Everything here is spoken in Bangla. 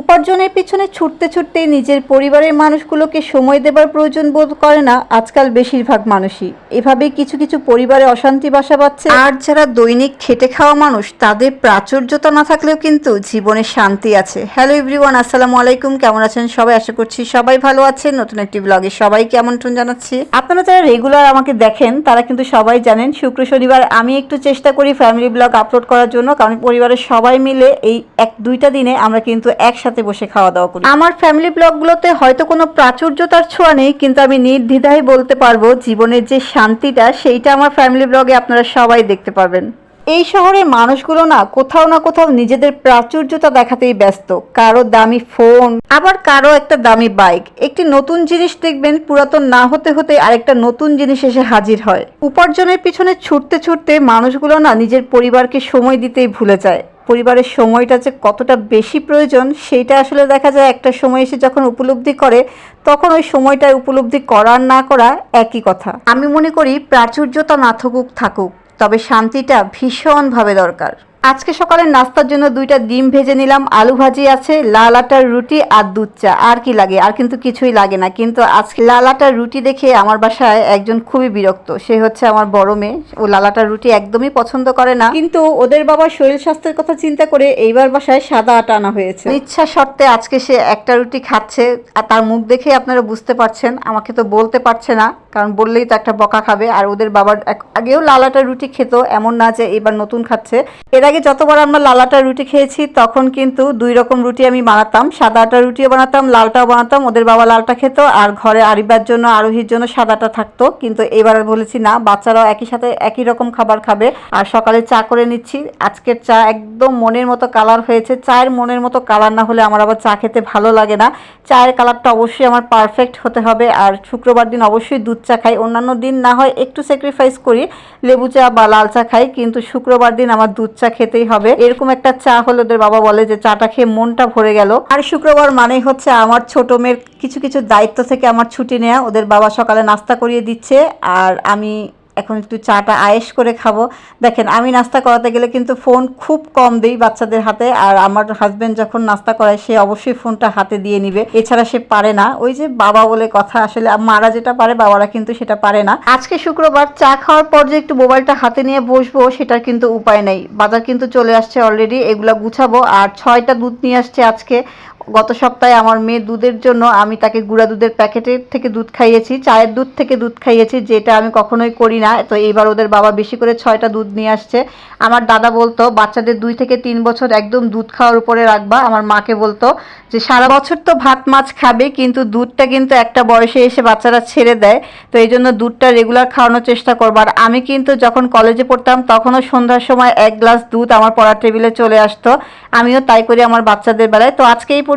উপার্জনের পিছনে ছুটতে ছুটতে নিজের পরিবারের মানুষগুলোকে সময় দেবার প্রয়োজন বোধ করে না আজকাল বেশিরভাগ মানুষই। এভাবেই কিছু কিছু পরিবারে অশান্তি বাসা বাঁধছে। আর যারা দৈনিক খেটে খাওয়া মানুষ তাদের প্রাচুর্যতা না থাকলেও কিন্তু জীবনে শান্তি আছে। হ্যালো এভরিওয়ান আসসালামু আলাইকুম। কেমন আছেন সবাই? আশা করছি সবাই ভালো আছেন। নতুন একটি ব্লগে সবাই কেমন আমন্ত্রণ জানাচ্ছি। আপনারা যারা রেগুলার আমাকে দেখেন তারা কিন্তু সবাই জানেন শুক্র শনিবার আমি একটু চেষ্টা করি ফ্যামিলি ব্লগ আপলোড করার জন্য কারণ পরিবারের সবাই মিলে এই এক দুইটা দিনে আমরা কিন্তু একসাথে বসে খাওয়া দাওয়া করি। আমার ফ্যামিলি ব্লগগুলোতে হয়তো কোনো প্রাচুর্যতার ছোঁয়া নেই, কিন্তু আমি নির্দ্বিধায় বলতে পারব জীবনের যে শান্তিটা, সেইটা আমার ফ্যামিলি ব্লগে আপনারা সবাই দেখতে পারবেন। এই শহরের মানুষগুলো না কোথাও না কোথাও নিজেদের প্রাচুর্যতা দেখাতেই ব্যস্ত। কারও দামি ফোন আবার কারও একটা দামি বাইক একটি নতুন জিনিস দেখবেন, পুরাতন না হতে হতে আরেকটা নতুন জিনিস এসে হাজির হয়। উপার্জনের পিছনে ছুটতে ছুটতে মানুষগুলো না নিজের পরিবারকে সময় দিতেই ভুলে যায়। পরিবারের সময়টা যে কতটা বেশি প্রয়োজন, সেইটা আসলে দেখা যায় একটা সময় এসে যখন উপলব্ধি করে, তখন ওই সময়টা উপলব্ধি করার না করা একই কথা। আমি মনে করি প্রাচুর্যতা না থাকুক থাকুক, তবে শান্তিটা ভীষণভাবে দরকার। আজকে সকালে নাস্তার জন্য দুইটা ডিম ভেজে নিলাম, আলু ভাজি আছে, লাল আটার রুটি আর দুধ চা। আর কি লাগে? আর কিন্তু কিছুই লাগে না। কিন্তু আজকে লাল আটার রুটি দেখে আমার বাসায় একজন খুবই বিরক্ত। সে হচ্ছে আমার বড় মেয়ে। ও লাল আটার রুটি একদমই পছন্দ করে না। কিন্তু ওদের বাবার শরীর স্বাস্থ্যের কথা চিন্তা করে এইবার বাসায় সাদা আটা আনা হয়েছে। ইচ্ছা শর্তে আজকে সে একটা রুটি খাচ্ছে। আর তার মুখ দেখে আপনারা বুঝতে পারছেন, আমাকে তো বলতে পারছে না। কারণ বললেই তো একটা বকা খাবে। আর ওদের বাবার আগেও লাল আটার রুটি খেত, এমন না যে এবার নতুন খাচ্ছে। এর আগে যতবার আমরা লাল আটার রুটি খেয়েছি, তখন কিন্তু দুই রকম রুটি আমি বানাতাম। সাদা আটার রুটিও বানাতাম, লালটাও বানাতাম, ওদের বাবা লালটা খেত। আর ঘরে আরিবার জন্য, আরোহীর জন্য সাদাটা থাকতো। কিন্তু এবার বলেছি না, বাচ্চারাও একই সাথে একই রকম খাবার খাবে। আর সকালে চা করে নিচ্ছি। আজকের চা একদম মনের মতো কালার হয়েছে। চায়ের মনের মতো কালার না হলে আমার আবার চা খেতে ভালো লাগে না। চায়ের কালারটা অবশ্যই আমার পারফেক্ট হতে হবে। আর শুক্রবার দিন অবশ্যই দুধ চা খাই, অন্যান্য দিন না হয় একটু স্যাক্রিফাইস করি। লেবু চা বা লাল চা খাই, কিন্তু শুক্রবার দিন আমার দুধ চা খেতেই হবে। এরকম একটা চা হলে ওদের বাবা বলে যে চাটা খেয়ে মনটা ভরে গেল। আর শুক্রবার মানেই হচ্ছে আমার ছোট মেয়ের কিছু কিছু দায়িত্ব থেকে আমার ছুটি নেওয়া ওদের বাবা সকালে নাস্তা করিয়ে দিচ্ছে, আর আমি এখন একটু চাটা আয়েশ করে খাব। দেখেন, আমি নাস্তা করাতে গেলে কিন্তু ফোন খুব কম দিই বাচ্চাদের হাতে, আর আমার হাজবেন্ড যখন নাস্তা করায়, সে অবশ্যই ফোনটা হাতে দিয়ে নিবে। এছাড়া সে পারে না। ওই যে বাবা বলে কথা, আসলে মারা যেটা পারে, বাবারা কিন্তু সেটা পারে না। আজকে শুক্রবার চা খাওয়ার পর যে একটু মোবাইলটা হাতে নিয়ে বসবো, সেটার কিন্তু উপায় নেই। বাজার কিন্তু চলে আসছে অলরেডি এগুলা গুছাবো। আর ছয়টা দুধ নিয়ে আসছে আজকে। গত সপ্তাহে আমার মেয়ে দুধের জন্য আমি তাকে গুঁড়া দুধের প্যাকেটের থেকে দুধ খাইয়েছি, চায়ের দুধ থেকে দুধ খাইয়েছি, যেটা আমি কখনোই করি না। তো এইবার ওদের বাবা বেশি করে ছয়টা দুধ নিয়ে আসছে। আমার দাদা বলতো, বাচ্চাদের দুই থেকে তিন বছর একদম দুধ খাওয়ার উপরে রাখবা। আমার মাকে বলতো যে, সারা বছর তো ভাত, মাছ খাবে, কিন্তু দুধটা কিন্তু একটা বয়সে এসে বাচ্চারা ছেড়ে দেয়। তো এই জন্য দুধটা রেগুলার খাওয়ানোর চেষ্টা করব। আর আমি কিন্তু যখন কলেজে পড়তাম, তখনও সন্ধ্যার সময় এক গ্লাস দুধ আমার পড়ার টেবিলে চলে আসতো। আমিও তাই করি আমার বাচ্চাদের বেলায়। তো আজকে এই